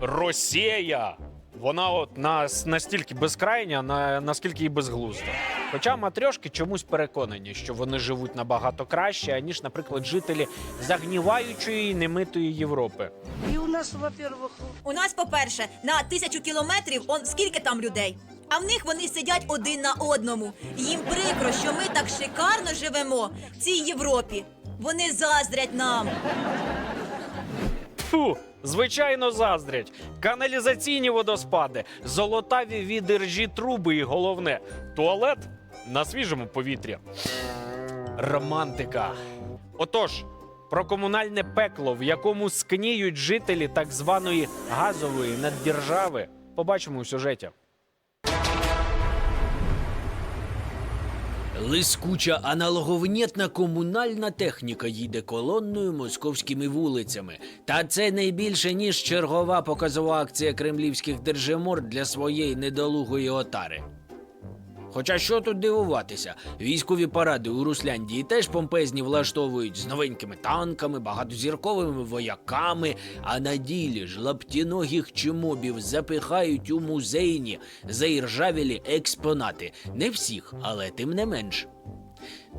Росія. Вона от нас настільки безкрайня, на, наскільки і безглузда. Хоча матрьошки чомусь переконані, що вони живуть набагато краще, аніж, наприклад, жителі загніваючої і немитої Європи. И у нас, во-первых, У нас, по-перше, на тисячу кілометрів он скільки там людей. А в них вони сидять один на одному. Їм прикро, що ми так шикарно живемо в цій Європі. Вони заздрять нам. Фу, звичайно, заздрять. Каналізаційні водоспади, золотаві відержі труби і головне туалет на свіжому повітрі. Романтика. Отож, про комунальне пекло, в якому скніють жителі так званої газової наддержави, побачимо у сюжеті. Лискуча аналоговнєтна комунальна техніка їде колонною московськими вулицями. Та це не більше ніж чергова показова акція кремлівських держимор для своєї недолугої отари. Хоча що тут дивуватися, військові паради у Русляндії теж помпезні влаштовують з новенькими танками, багатозірковими вояками, а на ділі ж лаптіногих чимобів запихають у музейні заіржавілі експонати. Не всіх, але тим не менш.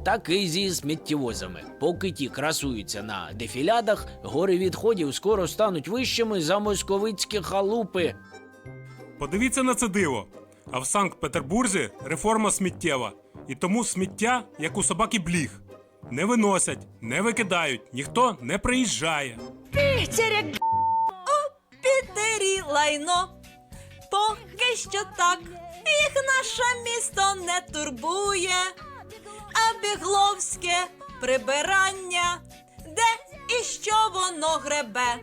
Так і зі сміттєвозами. Поки ті красуються на дефілядах, гори відходів скоро стануть вищими за московицькі халупи. Подивіться на це диво. А в Санкт-Петербурзі реформа сміттєва. І тому сміття, як у собаки бліг. Не виносять, не викидають, ніхто не приїжджає. О, Пітері лайно. Поки що так. Їх наше місто не турбує. А бігловське прибирання. Де і що воно гребе?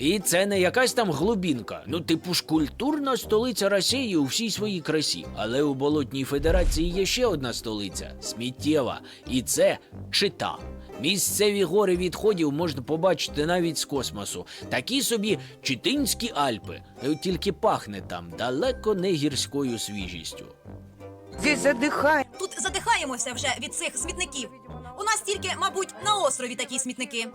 І це не якась там глубінка. Ну, типу ж культурна столиця Росії у всій своїй красі. Але у Болотній Федерації є ще одна столиця сміттєва. І це Чита. Місцеві гори відходів можна побачити навіть з космосу. Такі собі Читинські Альпи. Е, Тільки пахне там далеко не гірською свіжістю. Тут задихаємося вже від цих смітників. Тільки, мабуть, на острові такі смітники.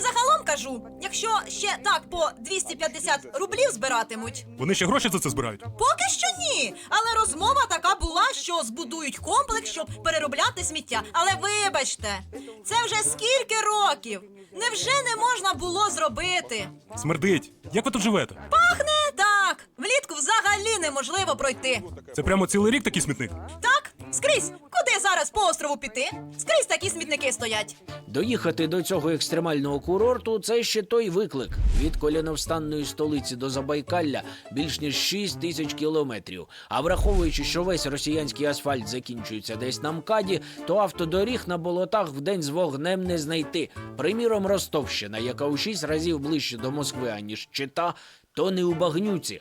Загалом кажу, якщо ще так по 250 рублів збиратимуть, Вони ще гроші за це збирають. поки що ні. Але розмова така була, що збудують комплекс, щоб переробляти сміття. Але вибачте, це вже скільки років? Невже не можна було зробити? Смердить. Як ви тут живете? Пахне так. Влітку взагалі неможливо пройти. Це прямо цілий рік такий смітник. Так, скрізь, зараз по острову піти? Скрізь такі смітники стоять. Доїхати до цього екстремального курорту це ще той виклик. Від коляновстанної столиці до Забайкалля більш ніж 6 тисяч кілометрів. А враховуючи, що весь росіянський асфальт закінчується десь на МКАДі, то автодоріг на болотах вдень з вогнем не знайти. Приміром, Ростовщина, яка у 6 разів ближче до Москви, аніж Чита, то не у багнюці.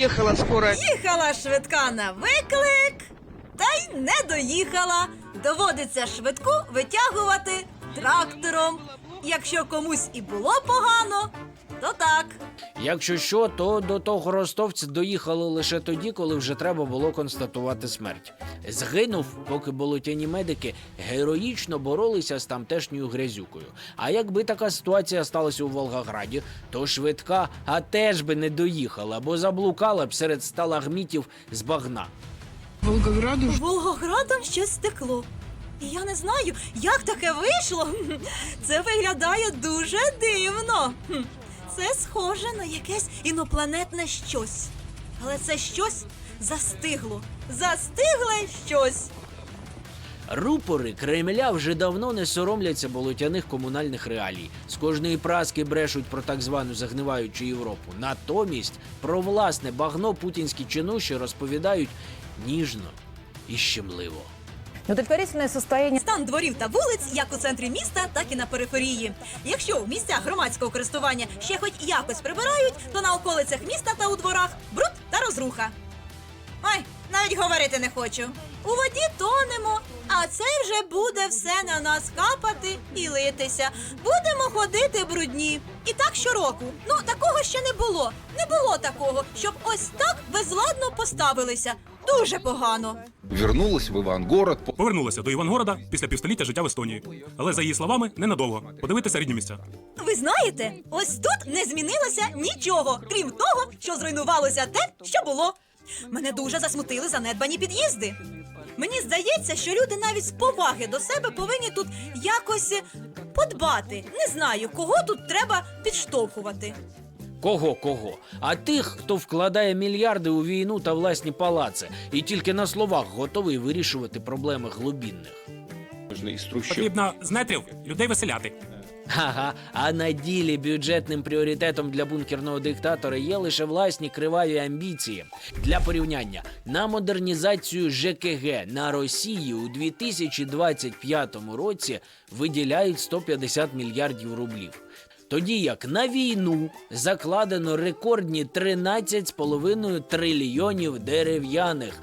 Ехала скоро. Їхала швидка на виклик, та й не доїхала. Доводиться швидку витягувати трактором. Якщо комусь і було погано, то так. Якщо що, то до того ростовця доїхали лише тоді, коли вже треба було констатувати смерть. Згинув, поки болотяні медики героїчно боролися з тамтешньою грязюкою. А якби така ситуація сталася у Волгограді, то швидка, а теж би не доїхала, бо заблукала б серед сталагмітів з багна. Волгограду Волгоградом щось стекло. І я не знаю, як таке вийшло. Це виглядає дуже дивно. Це схоже на якесь інопланетне щось. Але це щось застигло. Застигле щось. Рупори Кремля вже давно не соромляться болотяних комунальних реалій. З кожної праски брешуть про так звану загниваючу Європу. Натомість про власне багно путінські чинуші розповідають ніжно і щемливо. Неудовлетворительное состояние Стан дворів та вулиць як у центрі міста, так і на периферії. Якщо в місцях громадського користування ще хоч якось прибирають, то на околицях міста та у дворах бруд та розруха. Ой, навіть говорити не хочу. У воді тонемо, а це вже буде все на нас капати і литися. Будемо ходити брудні. І так щороку. Ну такого ще не було. Не було такого, щоб ось так безладно поставилися. Дуже погано. Вернулась в Ивангород. по- Повернулася до Івангорода після півстоліття життя в Естонії. Але за її словами, ненадовго. Подивитися рідні місця. Ви знаєте, ось тут не змінилося нічого, крім того, що зруйнувалося те, що було. Мене дуже засмутили занедбані під'їзди. Мені здається, що люди навіть з поваги до себе повинні тут якось подбати. Не знаю, кого тут треба підштовхувати. Кого кого? А тих, хто вкладає мільярди у війну та власні палаци, і тільки на словах готовий вирішувати проблеми трущоб. Потрібно з нетрів людей веселяти. Ага, а на ділі бюджетним пріоритетом для бункерного диктатора є лише власні криваві амбіції. Для порівняння на модернізацію ЖКГ на Росії у 2025 році виділяють 150 мільярдів рублів. Тоді як на війну закладено рекордні 13,5 трильйонів дерев'яних,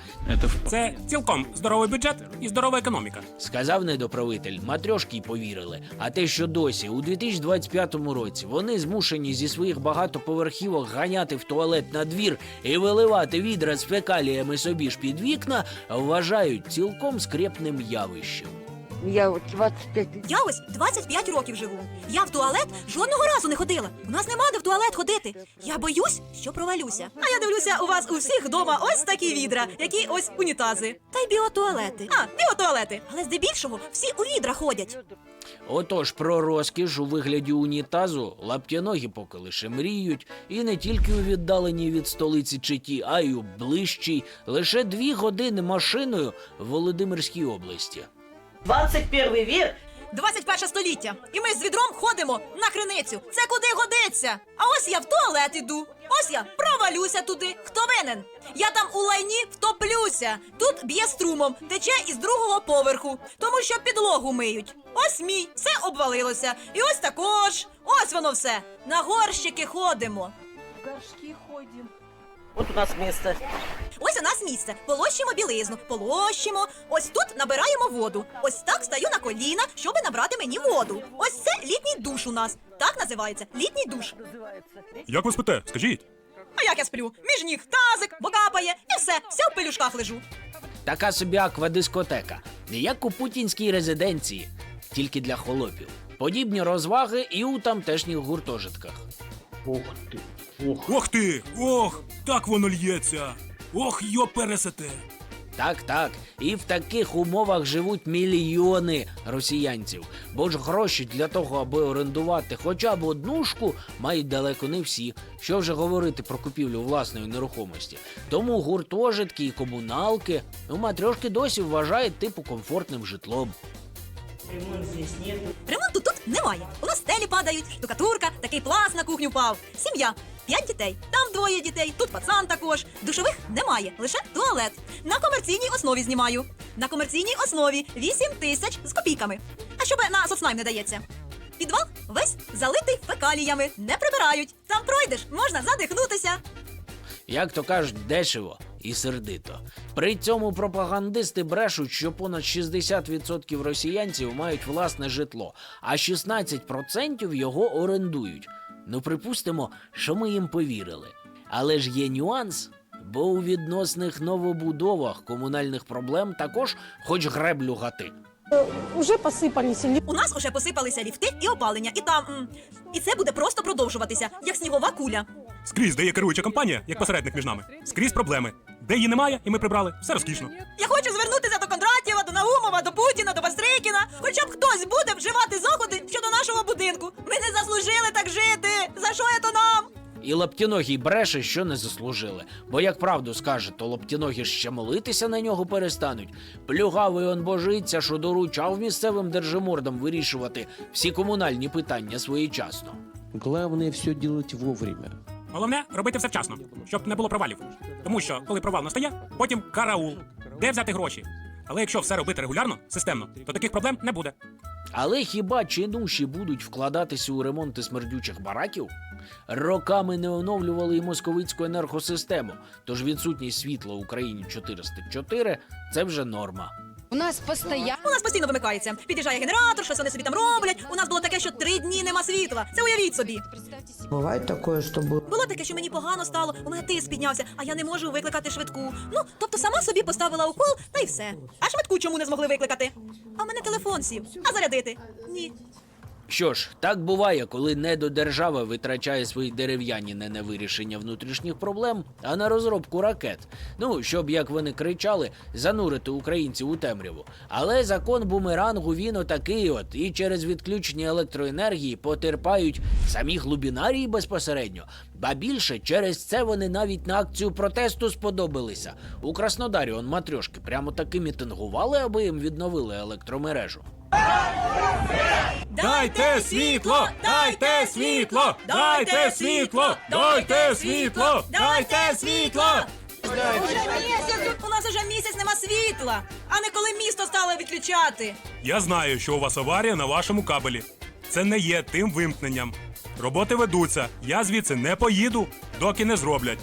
Це цілком здоровий бюджет і здорова економіка. Сказав недоправитель, матрьошки й повірили. А те, що досі у 2025 році вони змушені зі своїх багатоповерхівок ганяти в туалет на двір і виливати відра з фекаліями собі ж під вікна, вважають цілком скрепним явищем. Я вот 25 лет. Я ось 25 років живу. Я в туалет жодного разу не ходила. У нас нема де в туалет ходити. Я боюсь, що провалюся. А я дивлюся, у вас у всіх вдома ось такі відра, які ось унітази. Та й біотуалети. А, біотуалети. Але здебільшого всі у відра ходять. Отож, про розкіш у вигляді унітазу лаптяногі поки лише мріють, і не тільки у віддаленій від столиці Читі, а й у ближчій, лише дві години машиною в Володимирській області. 21 век 21 століття. І ми з відром ходимо на криницю. Це куди годиться. А ось я в туалет іду. Ось я провалюся туди. Хто винен? Я там у лайні втоплюся. Тут б'є струмом, тече із другого поверху, тому що підлогу миють. Ось мій, все обвалилося. І ось також. Ось воно все. На горщики ходимо. Горшки ходим. Вот у нас место. Ось у нас місце. Полощимо білизну, полощимо. Ось тут набираємо воду. Ось так стаю на коліна, щоб набрати мені воду. Ось це літній душ у нас. Так називається літній душ. Як ви спите? Скажіть. А як я сплю? Між ніг тазик, бо капає, і все, все в пелюшках лежу. Така собі аквадискотека, не як у путінській резиденції, тільки для холопів. Подібні розваги і у тамтешніх гуртожитках. Ох ти! Ох! Так воно л'ється! Ох, йо пересете! Так, так. І в таких умовах живуть мільйони росіянців. Бо ж гроші для того, аби орендувати хоча б однушку, мають далеко не всі. Що вже говорити про купівлю власної нерухомості. Тому гуртожитки і комуналки у матрьошки досі вважають типу комфортним житлом. Ремонт здесь нет. Ремонту тут немає. У нас стелі падають, штукатурка, такий пласт на кухню впав. Сім'я. П'ять дітей, там двоє дітей, тут пацан також. Душових немає, лише туалет. На комерційній основі знімаю. На комерційній основі 8 тисяч з копійками. А що би на соцнайм не дається? Підвал весь залитий фекаліями, не прибирають. Там пройдеш, можна задихнутися. Як то кажуть, дешево і сердито. При цьому пропагандисти брешуть, що понад 60% росіянців мають власне житло, а 16% його орендують. Ну, припустимо, що ми їм повірили. Але ж є нюанс. Бо у відносних новобудовах комунальних проблем також хоч греблю гати. Уже посыпались ли- У нас уже посипалися ліфти і опалення, і там. м, І це буде просто продовжуватися, як снігова куля. Скрізь, де є керуюча компанія, як посередник між нами. Скрізь проблеми. Де її немає, і ми прибрали. Все розкішно. Я Путіна, до Бастрикіна. Хоча б хтось буде вживати заходи щодо нашого будинку. Ми не заслужили так жити. За що це нам? І лаптіногій бреше, що не заслужили. Бо як правду скаже, то лаптіногі ще молитися на нього перестануть. Плюгавий он божиться, що доручав місцевим держимордам вирішувати всі комунальні питання своєчасно. Главное все делать вовремя. Головне робити все вчасно, щоб не було провалів. Тому що, коли провал настає, потім караул. Де взяти гроші? Але якщо все робити регулярно, системно, то таких проблем не буде. Але хіба чинуші будуть вкладатися у ремонти смердючих бараків? Роками не оновлювали і московицьку енергосистему, тож відсутність світла в Україні 404 – це вже норма. У нас постоянно... У нас постійно вимикається. Під'їжджає генератор, щось вони собі там роблять. У нас було таке, що три дні нема світла. Це уявіть собі. Бывает такое, чтобы... Було таке, що мені погано стало, у мене тиск піднявся, а я не можу викликати швидку. Ну, тобто сама собі поставила укол, та й все. А швидку чому не змогли викликати? А в мене телефон сів. А зарядити? Ні. Що ж, так буває, коли недодержава витрачає свої дерев'яні не на вирішення внутрішніх проблем, а на розробку ракет. Ну, щоб, як вони кричали, занурити українців у темряву. Але закон бумерангу він отакий от, і через відключення електроенергії потерпають самі глубінарії безпосередньо. Ба більше через це вони навіть на акцію протесту сподобалися. У Краснодарі он матрьошки прямо таки мітингували, аби їм відновили електромережу. Дайте світло! Дайте світло! Дайте світло! Дайте світло! Дайте світло! У нас уже місяць нема світла, а не коли місто стало відключати. Я знаю, що у вас аварія на вашому кабелі. Це не є тим вимкненням. Роботи ведуться. Я звідси не поїду, доки не зроблять.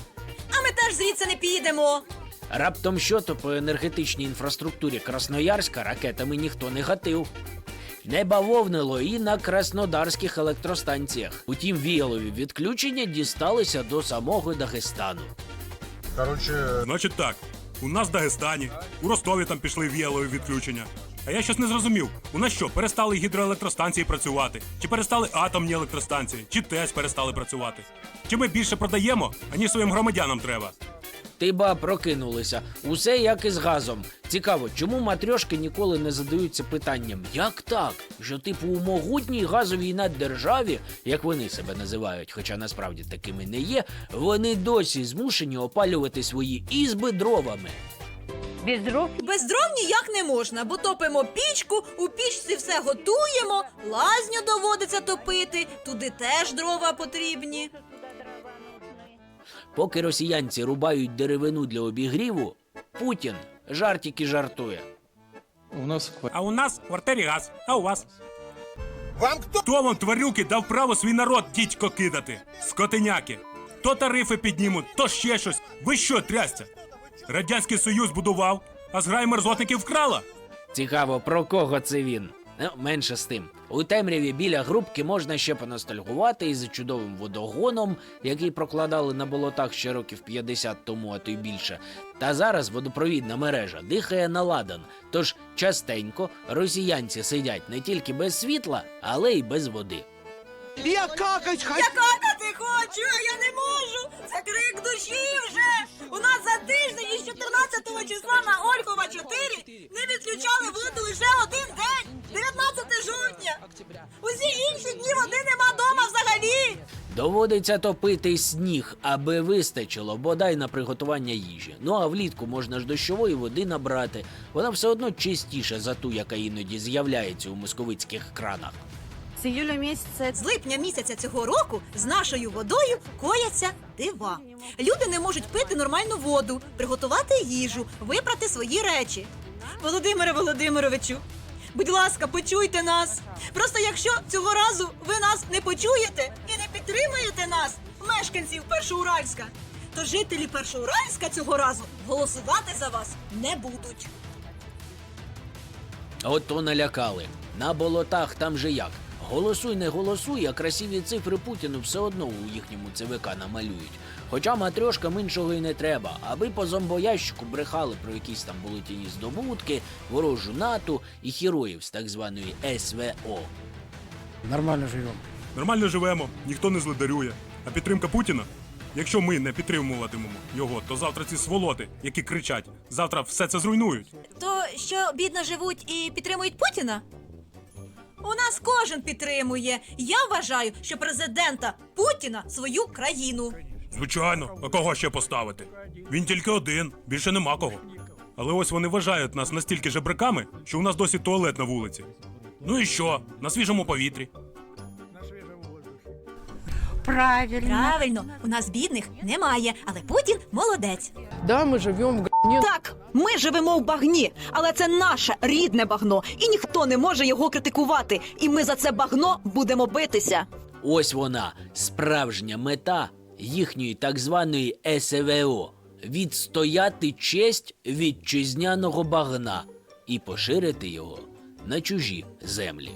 А ми теж звідси не підемо. Раптом що то по енергетичній інфраструктурі Красноярська ракетами ніхто не гатив. Не бавовнило і на краснодарських електростанціях. Утім, віялові відключення дісталися до самого Дагестану. Значить так, у нас в Дагестані, у Ростові там пішли віялові відключення. А я щось не зрозумів. У нас що, перестали гідроелектростанції працювати? Чи перестали атомні електростанції? Чи ТЕС перестали працювати? Чи ми більше продаємо, аніж своїм громадянам треба? Ти ба прокинулися. Усе як і з газом. Цікаво, чому матрьошки ніколи не задаються питанням, як так? Що типу у могутній газовій наддержаві, як вони себе називають, хоча насправді такими не є, вони досі змушені опалювати свої ізби дровами. Без дров Без дров ніяк не можна, бо топимо пічку, у пічці все готуємо, лазню доводиться топити, туди теж дрова потрібні. Поки росіянці рубають деревину для обігріву, Путін жартики жартує. У нас А у нас в квартирі газ, а у вас? Вам хто? Хто вам, тварюки, дав право свій народ тітько кидати? Скотиняки. То тарифи піднімуть, то ще щось. Ви що, трясця? Радянський Союз будував, а зграя мерзотників вкрала. Цікаво, про кого це він? Ну, менше з тим. У темряві біля грубки можна ще поностальгувати із чудовим водогоном, який прокладали на болотах ще років 50 тому, а то й більше. Та зараз водопровідна мережа дихає на ладан. Тож частенько росіянці сидять не тільки без світла, але й без води. Я какать какати хочу, а я не можу. Це крик душі вже. У нас за тиждень із 14 числа на Ольхова 4 не відключали воду лише один день. 19 жовтня. Усі інші дні води нема дома взагалі. Доводиться топити сніг, аби вистачило бодай на приготування їжі. Ну а влітку можна ж дощової води набрати. Вона все одно чистіша за ту, яка іноді з'являється у московицьких кранах. с июля месяца З липня місяця цього року з нашою водою кояться дива. Люди не можуть пити нормальну воду, приготувати їжу, випрати свої речі. Володимире Володимировичу, будь ласка, почуйте нас. Просто якщо цього разу ви нас не почуєте і не підтримуєте нас, мешканців Першоуральська, то жителі Першоуральська цього разу голосувати за вас не будуть. Ото налякали. На болотах там же як. Голосуй, не голосуй, а красиві цифри Путіну все одно у їхньому ЦВК намалюють. Хоча матрьошкам іншого й не треба, аби по зомбоящику брехали про якісь там болотяні здобутки, ворожу НАТО і героїв з так званої СВО. Нормально живем. Нормально живемо, ніхто не злидарює. А підтримка Путіна? Якщо ми не підтримуватимемо його, то завтра ці сволоти, які кричать, завтра все це зруйнують. То що бідно живуть і підтримують Путіна? У нас кожен підтримує. Я вважаю, що президента Путіна свою країну. Звичайно, а кого ще поставити? Він тільки один, більше нема кого. Але ось вони вважають нас настільки жебраками, що у нас досі туалет на вулиці. Ну і що? На свіжому повітрі. правильно. Правильно, у нас бідних немає, але Путін молодець. Да, мы живем в говне. Так, ми живемо в багні, але це наше рідне багно, і ніхто не може його критикувати. І ми за це багно будемо битися. Ось вона, справжня мета їхньої так званої СВО відстояти честь вітчизняного багна. і поширити його на чужі землі.